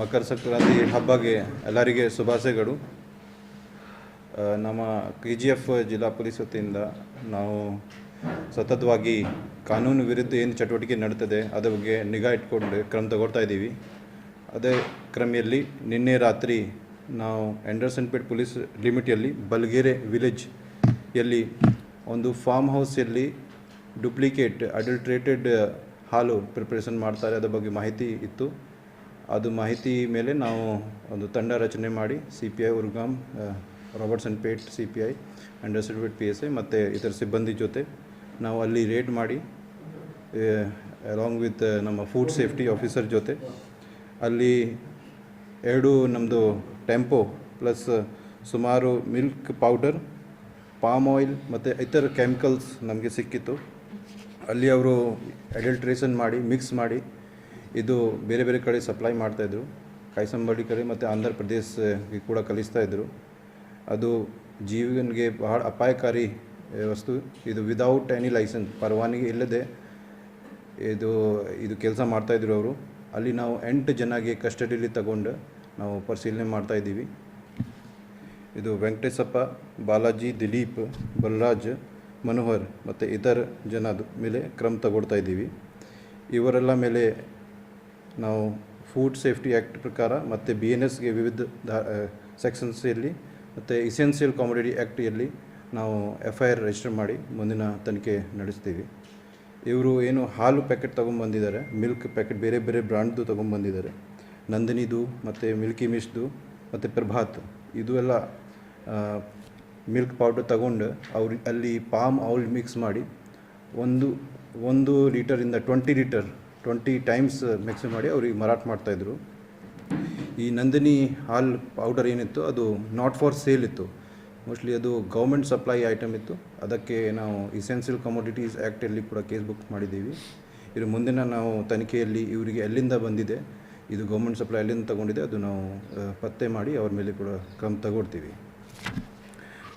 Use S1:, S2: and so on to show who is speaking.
S1: ಮಕರ ಸಂಕ್ರಾಂತಿ ಹಬ್ಬಗೆ ಎಲ್ಲರಿಗೆ ಶುಭಾಶಯಗಳು. ನಮ್ಮ ಕೆ ಜಿ ಎಫ್ ಜಿಲ್ಲಾ ಪೊಲೀಸ್ ವತಿಯಿಂದ ನಾವು ಸತತವಾಗಿ ಕಾನೂನು ವಿರುದ್ಧ ಏನು ಚಟುವಟಿಕೆ ನಡೀತದೆ, ಅದರ ಬಗ್ಗೆ ನಿಗಾ ಇಟ್ಕೊಂಡು ಕ್ರಮ ತಗೊಳ್ತಾ ಇದ್ದೀವಿ. ಅದೇ ಕ್ರಮೆಯಲ್ಲಿ ನಿನ್ನೆ ರಾತ್ರಿ ನಾವು ಆ್ಯಂಡರ್ಸನ್ಪೇಟ್ ಪೊಲೀಸ್ ಲಿಮಿಟಲ್ಲಿ ಬಲ್ಗೆರೆ ವಿಲೇಜ್ ಯಲ್ಲಿ ಒಂದು ಫಾರ್ಮ್ ಹೌಸಲ್ಲಿ ಡುಪ್ಲಿಕೇಟ್, ಅಡಲ್ಟ್ರೇಟೆಡ್ ಹಾಲು ಪ್ರಿಪ್ರೇಷನ್ ಮಾಡ್ತಾರೆ, ಅದರ ಬಗ್ಗೆ ಮಾಹಿತಿ ಇತ್ತು. ಅದು ಮಾಹಿತಿ ಮೇಲೆ ನಾವು ಒಂದು ತಂಡ ರಚನೆ ಮಾಡಿ C P I, Urigam and plate C P I ಅಂಡರ್ಸ್ಟೇಟ್ ಪಿ ಎಸ್ ಐ ಮತ್ತು ಇತರ ಸಿಬ್ಬಂದಿ ಜೊತೆ ನಾವು ಅಲ್ಲಿ ರೇಡ್ ಮಾಡಿ ಅಲಾಂಗ್ ವಿತ್ ನಮ್ಮ ಫುಡ್ ಸೇಫ್ಟಿ ಆಫೀಸರ್ ಜೊತೆ ಅಲ್ಲಿ ಎರಡು ನಮ್ಮದು ಟೆಂಪೋ ಪ್ಲಸ್ ಸುಮಾರು ಮಿಲ್ಕ್ ಪೌಡರ್ ಪಾಮ್ ಆಯಿಲ್ ಮತ್ತು ಇತರ ಕೆಮಿಕಲ್ಸ್ ನಮಗೆ ಸಿಕ್ಕಿತ್ತು. ಅಲ್ಲಿ ಅವರು ಅಡಲ್ಟ್ರೇಷನ್ ಮಾಡಿ ಮಿಕ್ಸ್ ಮಾಡಿ ಇದು ಬೇರೆ ಬೇರೆ ಕಡೆ ಸಪ್ಲೈ ಮಾಡ್ತಾಯಿದ್ರು ಕಾಯಿಸಂಬಾಡಿ ಕಡೆ ಮತ್ತು ಆಂಧ್ರ ಪ್ರದೇಶಗೆ ಕೂಡ ಕಲಿಸ್ತಾಯಿದ್ರು ಅದು ಜೀವನಿಗೆ ಬಹಳ ಅಪಾಯಕಾರಿ ವಸ್ತು. ಇದು ವಿದೌಟ್ ಎನಿ ಲೈಸೆನ್ಸ್ ಪರವಾನಗಿ ಇಲ್ಲದೆ ಇದು ಇದು ಕೆಲಸ ಮಾಡ್ತಾಯಿದ್ರು ಅವರು. ಅಲ್ಲಿ ನಾವು ಎಂಟು ಜನಗೆ ಕಸ್ಟಡಿಲಿ ತಗೊಂಡು ನಾವು ಪರಿಶೀಲನೆ ಮಾಡ್ತಾ ಇದ್ದೀವಿ. ಇದು ವೆಂಕಟೇಶಪ್ಪ, ಬಾಲಾಜಿ, ದಿಲೀಪ್, ಬಲರಾಜ್, ಮನೋಹರ್ ಮತ್ತು ಇತರ ಜನದ ಮೇಲೆ ಕ್ರಮ ತಗೊಳ್ತಾ ಇದ್ದೀವಿ. ಇವರೆಲ್ಲ ಮೇಲೆ ನಾವು ಫುಡ್ ಸೇಫ್ಟಿ ಆ್ಯಕ್ಟ್ ಪ್ರಕಾರ ಮತ್ತು ಬಿ ಎನ್ ಎಸ್ಗೆ ವಿವಿಧ ಸೆಕ್ಷನ್ಸಲ್ಲಿ ಮತ್ತು ಇಸೆನ್ಷಿಯಲ್ ಕಾಮಿಡಿಟಿ ಆ್ಯಕ್ಟಿಯಲ್ಲಿ ನಾವು ಎಫ್ ಐ ಆರ್ ರಿಜಿಸ್ಟರ್ ಮಾಡಿ ಮುಂದಿನ ತನಿಖೆ ನಡೆಸ್ತೀವಿ. ಇವರು ಏನು ಹಾಲು ಪ್ಯಾಕೆಟ್ ತೊಗೊಂಬಂದಿದ್ದಾರೆ ಮಿಲ್ಕ್ ಪ್ಯಾಕೆಟ್ ಬೇರೆ ಬೇರೆ ಬ್ರ್ಯಾಂಡ್ದು ತೊಗೊಂಬಂದಿದ್ದಾರೆ. ನಂದಿನಿದು ಮತ್ತು ಮಿಲ್ಕಿ ಮಿಶ್ದು ಮತ್ತು ಪ್ರಭಾತ್ ಇದು ಎಲ್ಲ ಮಿಲ್ಕ್ ಪೌಡರ್ ತಗೊಂಡು ಅವ್ರು, ಅಲ್ಲಿ ಪಾಮ್ ಆಯಿಲ್ ಮಿಕ್ಸ್ ಮಾಡಿ ಒಂದು ಒಂದು ಲೀಟರಿಂದ twenty litre twenty times mix ಮಾಡಿ ಅವ್ರಿಗೆ ಮಾರಾಟ ಮಾಡ್ತಾಯಿದ್ರು ಈ ನಂದಿನಿ ಹಾಲ್ ಪೌಡರ್ ಏನಿತ್ತು, ಅದು ನಾಟ್ ಫಾರ್ ಸೇಲ್ ಇತ್ತು. ಮೋಸ್ಟ್ಲಿ ಅದು ಗೌರ್ಮೆಂಟ್ ಸಪ್ಲೈ ಐಟಮ್ ಇತ್ತು. ಅದಕ್ಕೆ ನಾವು ಇಸೆನ್ಸಿಯಲ್ ಕಮೋಡಿಟೀಸ್ ಆ್ಯಕ್ಟಲ್ಲಿ ಕೂಡ ಕೇಸ್ ಬುಕ್ ಮಾಡಿದ್ದೀವಿ. ಇದು ಮುಂದಿನ ನಾವು ತನಿಖೆಯಲ್ಲಿ ಇವರಿಗೆ ಎಲ್ಲಿಂದ ಬಂದಿದೆ, ಇದು ಗೌರ್ಮೆಂಟ್ ಸಪ್ಲೈ ಎಲ್ಲಿಂದ ತಗೊಂಡಿದೆ, ಅದು ನಾವು ಪತ್ತೆ ಮಾಡಿ ಅವ್ರ ಮೇಲೆ ಕೂಡ ಕ್ರಮ ತಗೊಳ್ತೀವಿ.